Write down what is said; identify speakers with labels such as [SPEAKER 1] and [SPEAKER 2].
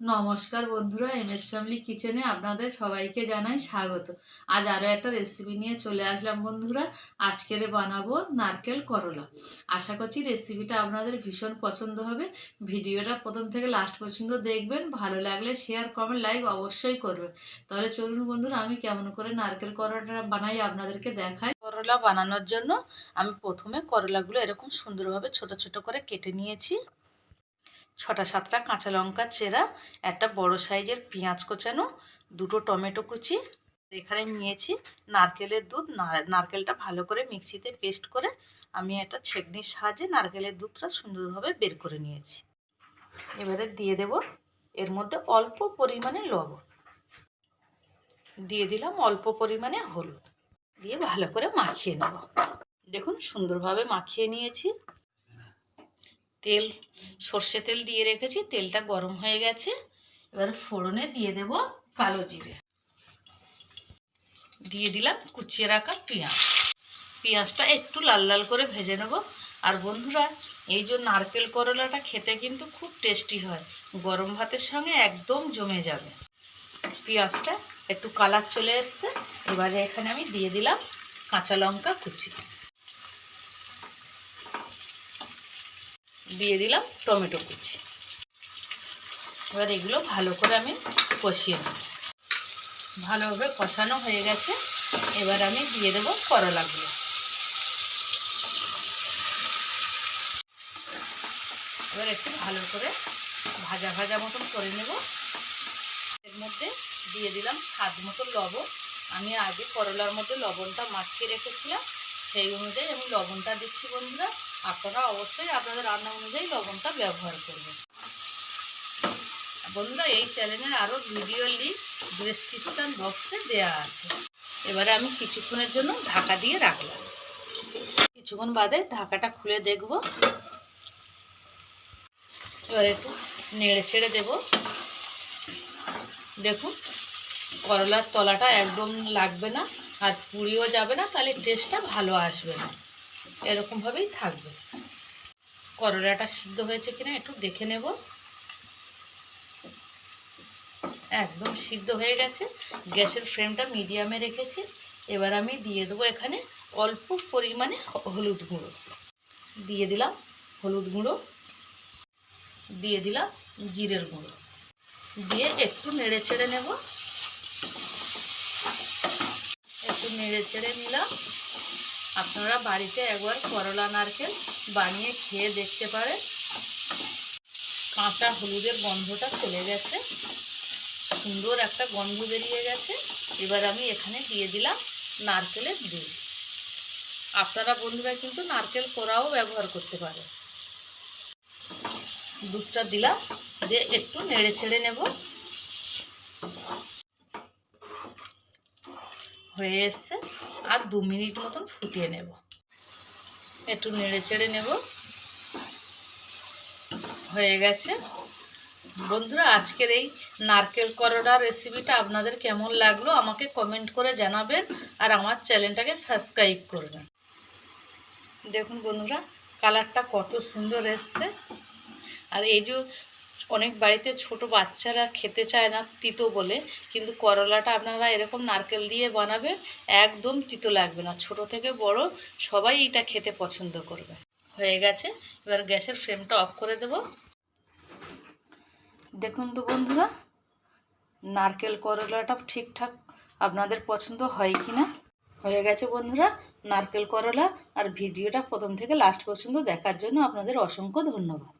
[SPEAKER 1] নমস্কার বন্ধুরা, M S family কিচেনে আপনাদের সবাইকে জানাই স্বাগত। আজ আরও একটা রেসিপি নিয়ে চলে আসলাম বন্ধুরা, আজকের বানাবো নারকেল করলা। আশা করছি রেসিপিটা আপনাদের ভীষণ পছন্দ হবে। ভিডিওটা প্রথম থেকে লাস্ট পর্যন্ত দেখবেন, ভালো লাগলে শেয়ার কমেন্ট লাইক অবশ্যই করবেন। তাহলে চলুন বন্ধুরা, আমি কেমন করে নারকেল করলাটা বানাই আপনাদেরকে দেখাই। করলা বানানোর জন্য আমি প্রথমে করলাগুলো এরকম সুন্দরভাবে ছোট ছোট করে কেটে নিয়েছি। ছটা সাতটা কাঁচা লঙ্কা, চেরা, একটা বড় সাইজের পেঁয়াজ কোচানো, দুটো টমেটো কুচি। এখানে নিয়েছি নারকেলের দুধ। নারকেলটা ভালো করে মিক্সিতে পেস্ট করে আমি একটা ছেকনির সাহায্যে নারকেলের দুধটা সুন্দরভাবে বের করে নিয়েছি। এবারে দিয়ে দেব এর মধ্যে অল্প পরিমাণে লবণ। দিয়ে দিলাম অল্প পরিমাণে হলুদ। দিয়ে ভালো করে মাখিয়ে নেব। দেখুন, সুন্দরভাবে মাখিয়ে নিয়েছি। তেল, সর্ষে তেল দিয়ে রেখেছি, তেলটা গরম হয়ে গেছে। এবার ফোড়নে দিয়ে দেব কালো জিরে। দিয়ে দিলাম কুচিয়ে রাখা পেঁয়াজ। পেঁয়াজটা একটু লাল লাল করে ভেজে নেব। আর বন্ধুরা, এই যে নারকেল করলাটা খেতে কিন্তু খুব টেস্টি হয়। গরম ভাতের সঙ্গে একদম জমে যাবে। পেঁয়াজটা একটু কালার চলে এসছে। এবারে এখানে আমি দিয়ে দিলাম কাঁচা লঙ্কা কুচি। দিয়ে দিলাম টমেটো কুচি। এবার এগুলো ভালো করে আমি কষিয়ে নেব। ভালোভাবে কষানো হয়ে গেছে। এবার আমি দিয়ে দেবো করলাগুলো। এবার একটু ভালো করে ভাজা ভাজা মতন করে নেব। এর মধ্যে দিয়ে দিলাম স্বাদ মতো লবণ। আমি আগে করলার মধ্যে লবণটা মাখিয়ে রেখেছিলাম। সেই অনুযায়ী আমি লবণটা দিচ্ছি বন্ধুরা। আপনারা অবশ্যই আপনাদের রান্না অনুযায়ী লবণটা ব্যবহার করবেন। বন্ধুরা, এই চ্যানেলের আরও ভিডিও লিঙ্ক ডিসক্রিপশান বক্সে দেয়া আছে। এবারে আমি কিছুক্ষণের জন্য ঢাকা দিয়ে রাখলাম। কিছুক্ষণ বাদে ঢাকাটা খুলে দেখব। এবার একটু নেড়ে ছেড়ে দেব। দেখুন, করলার তলাটা একদম লাগবে না, আর পুড়িও যাবে না, তাহলে টেস্টটা ভালো আসবে না। এরকমভাবেই থাকবে। করলাটা সিদ্ধ হয়েছে কিনা একটু দেখে নেব। একদম সিদ্ধ হয়ে গেছে। গ্যাসের ফ্লেমটা মিডিয়ামে রেখেছি। এবার আমি দিয়ে দেবো এখানে অল্প পরিমাণে হলুদ গুঁড়ো। দিয়ে দিলাম হলুদ গুঁড়ো। দিয়ে দিলাম জিরের গুঁড়ো। দিয়ে একটু নেড়ে ছেড়ে নেব। একটু নেড়ে ছেড়ে নিলাম। আপনারা বাড়িতে একবার করলা নারকেল বানিয়ে খেয়ে দেখতে পারেন। কাঁচা হলুদের গন্ধটা চলে গেছে। সুন্দর একটা গন্ধ বেরিয়ে গেছে। এবার আমি এখানে দিয়ে দিলাম নারকেলের দুধ। আপনারা বন্ধুরা কিন্তু নারকেল কোড়াও ব্যবহার করতে পারে দুধটা দিলাম, দিয়ে একটু নেড়ে ছেড়ে নেব। হয়ে এসছে, আর দু মিনিট মতন ফুটিয়ে নেব। একটু নেড়ে চেড়ে নেব। হয়ে গেছে। বন্ধুরা, আজকের এই নারকেল করোড়া রেসিপিটা আপনাদের কেমন লাগল আমাকে কমেন্ট করে জানাবেন, আর আমার চ্যানেলটাকে সাবস্ক্রাইব করবেন। দেখুন বন্ধুরা কালারটা কত সুন্দর এসছে। আর এই যে অনেক বাড়িতে ছোট বাচ্চারা খেতে চায় না তিতো বলে, কিন্তু করলাটা আপনারা এরকম নারকেল দিয়ে বানাবেন, একদম তিতো লাগবে না। ছোট থেকে বড় সবাই এটা খেতে পছন্দ করবে। হয়ে গেছে, এবার গ্যাসের ফ্লেমটা অফ করে দেব। দেখুন তো বন্ধুরা, নারকেল করলাটা ঠিকঠাক আপনাদের পছন্দ হয় কি না? হয়ে গেছে বন্ধুরা, নারকেল করলা, আর ভিডিওটা প্রথম থেকে লাস্ট পর্যন্ত দেখার জন্য আপনাদের অসংখ্য ধন্যবাদ।